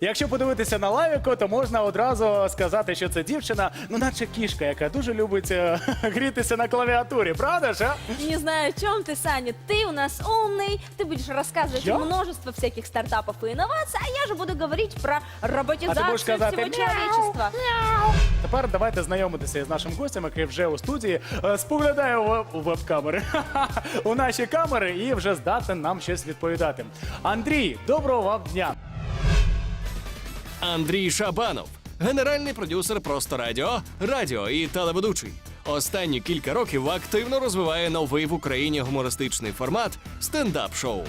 Якщо подивитися на лавіку, то можна одразу сказати, що це дівчина, ну наче кішка, яка дуже любить е, грітися на клавіатурі, правда ж? а? Не знаю, о чем ты, Саня. Ты у нас умный, ты будешь рассказывать Я? множество всяких стартапов и инноваций, а я же буду говорить про А ти роботизацию будеш казати всего «Мяу, человечества. Тепер давайте знайомитися з нашим гостем, який вже у студії е, споглядає у веб- у веб-камери у наші камери і вже здатен нам щось відповідати. Андрій, доброго вам дня! Андрій Шабанов, генеральний продюсер Просто Радіо, радіо і телеведучий. Останні кілька років активно розвиває новий в Україні гумористичний формат стендап-шоу.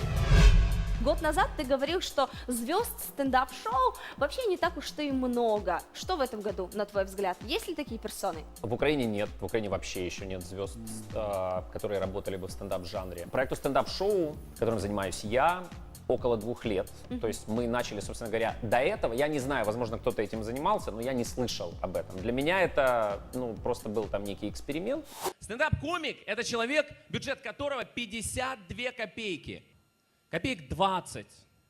Год назад ты говорил, что звезд стендап-шоу вообще не так уж и много. Что в этом году, на твой взгляд? Есть ли такие персоны? В Украине нет, в Украине вообще еще нет звезд, э, которые работали бы в стендап-жанре. Проекту стендап-шоу, которым занимаюсь я, около двух лет. То есть мы начали, собственно говоря, до этого. Я не знаю, возможно, кто-то этим занимался, но я не слышал об этом. Для меня это, ну, просто был там некий эксперимент. Стендап-комик – это человек, бюджет которого 52 копейки. Копеек 20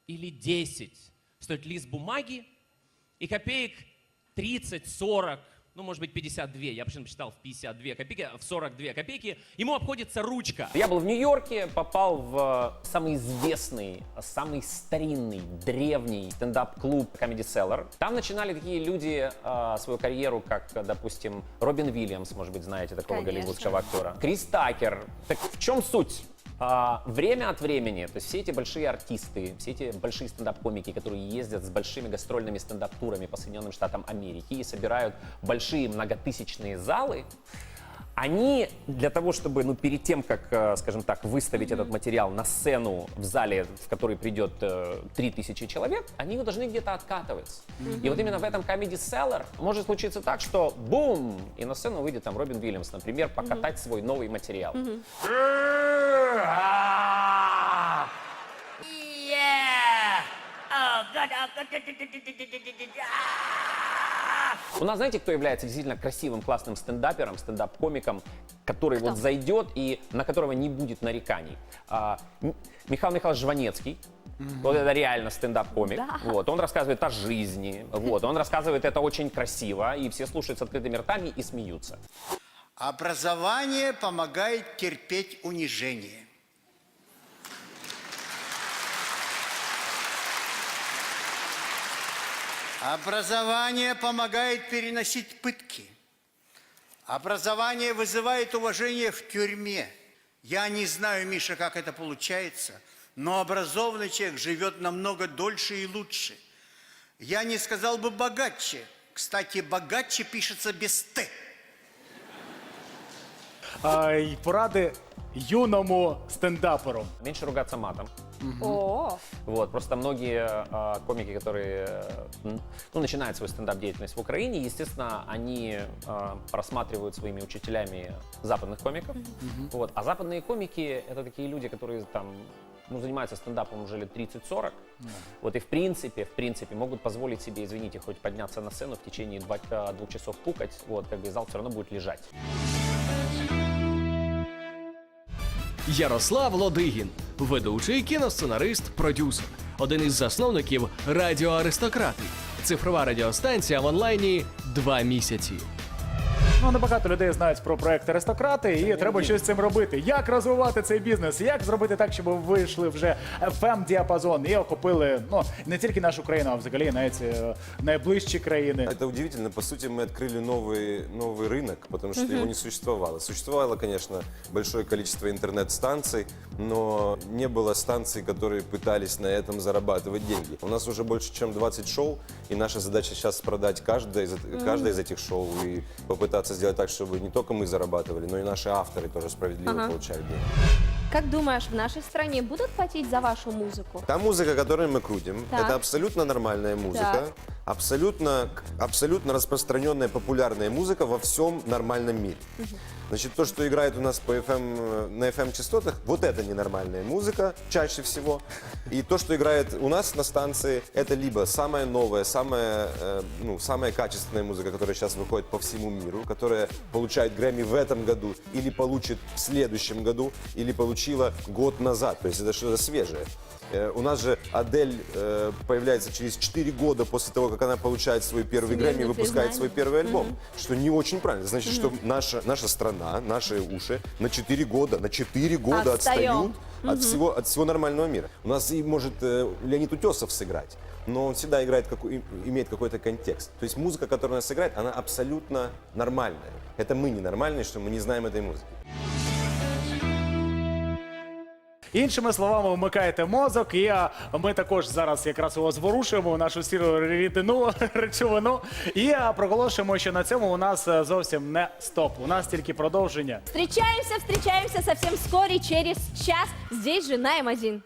или 10 стоит лист бумаги, и копеек 30-40, ну, может быть, 52, я почему-то посчитал в 52 копейки, в 42 копейки, ему обходится ручка. Я был в Нью-Йорке, попал в самый известный, самый старинный, древний стендап-клуб Comedy Cellar. Там начинали такие люди э, свою карьеру, как, допустим, Робин Уильямс, может быть, знаете такого Конечно. голливудского актера. Крис Такер. Так в чем суть? А, время от времени, то есть все эти большие артисты, все эти большие стендап-комики, которые ездят с большими гастрольными стендап-турами по Соединенным Штатам Америки и собирают большие многотысячные залы, они для того, чтобы, ну, перед тем, как, э, скажем так, выставить этот материал на сцену в зале, в который придет э, 3000 человек, они должны где-то откатываться. И вот именно в этом Comedy Cellar может случиться так, что бум, и на сцену выйдет там Робин Уильямс, например, покатать свой новый материал. У нас, знаете, кто является действительно красивым, классным стендапером, стендап-комиком, который вот зайдет и на которого не будет нареканий? А, Михаил Михайлович Жванецкий. Вот это реально стендап-комик. Да. Вот, он рассказывает о жизни. Вот, он рассказывает это очень красиво, и все слушают с открытыми ртами и смеются. Образование помогает терпеть унижение. Образование помогает переносить пытки. Образование вызывает уважение в тюрьме. Я не знаю, Миша, как это получается, но образованный человек живет намного дольше и лучше. Я не сказал бы богаче. Кстати, богаче пишется без «т». А, й поради юному стендаперу. Меньше ругаться матом. О, Вот, просто многие э, комики, которые э, ну, начинают свою стендап-деятельность в Украине, естественно, они э, просматривают своими учителями западных комиков. Вот, а западные комики — это такие люди, которые там ну, занимаются стендапом уже лет 30-40. Вот, и в принципе, в принципе, могут позволить себе, извините, хоть подняться на сцену в течение два- э, двух часов пукать, вот, как бы зал все равно будет лежать. Ярослав Лодигін, ведучий кіносценарист, продюсер, один із засновників Радіо Аристократи. Цифрова радіостанція в онлайні два місяці. Ну, небагато людей знають про проект аристократи, і треба щось з цим робити. Як розвивати цей бізнес? Як зробити так, щоб ви вийшли вже fm діапазон і охопили ну не тільки нашу країну, а взагалі навіть е, найближчі країни. Это удивительно. По сути, мы открыли новый, новый рынок, потому что его не существовало. Существовало, конечно, большое количество интернет-станций, но не было станций, которые пытались на этом зарабатывать деньги. У нас уже больше, чем 20 шоу, и наша задача сейчас продать каждое из, эт- каждое из этих шоу и попытаться сделать так, чтобы не только мы зарабатывали, но и наши авторы тоже справедливо Ага. получали деньги. как думаешь, в нашей стране будут платить за вашу музыку? Та музыка, которую мы крутим, Так. это абсолютно нормальная музыка, Так. абсолютно, абсолютно распространенная популярная музыка во всем нормальном мире. Значит, то, что играет у нас по FM, э, на FM-частотах, вот это ненормальная музыка чаще всего. И то, что играет у нас на станции, это либо самая новая, самая, э, ну, самая качественная музыка, которая сейчас выходит по всему миру, которая получает Грэмми в этом году, или получит в следующем году, или получила год назад. То есть это что-то свежее. Э, У нас же Адель э, появляется через 4 года после того, как она получает свой первый Грэмми и выпускает свой признание. первый альбом. Что не очень правильно. Значит, что наша, наша страна, наши уши на 4 года, на 4 года Отстаем. отстают от, всего, от всего нормального мира. У нас и может э, Леонид Утесов сыграть, но он всегда играет, и- имеет какой-то контекст. То есть музыка, которую он сыграет, она абсолютно нормальная. Это мы ненормальные, что мы не знаем этой музыки. Іншими словами, вмикаєте мозок, і ми також зараз якраз його зворушуємо, нашу сіру рідину, речовину, і проголошуємо, що на цьому у нас е, зовсім не стоп. У нас тільки продовження. Встречаемся, встречаемся совсем вскоре, через час. Здесь же на М1.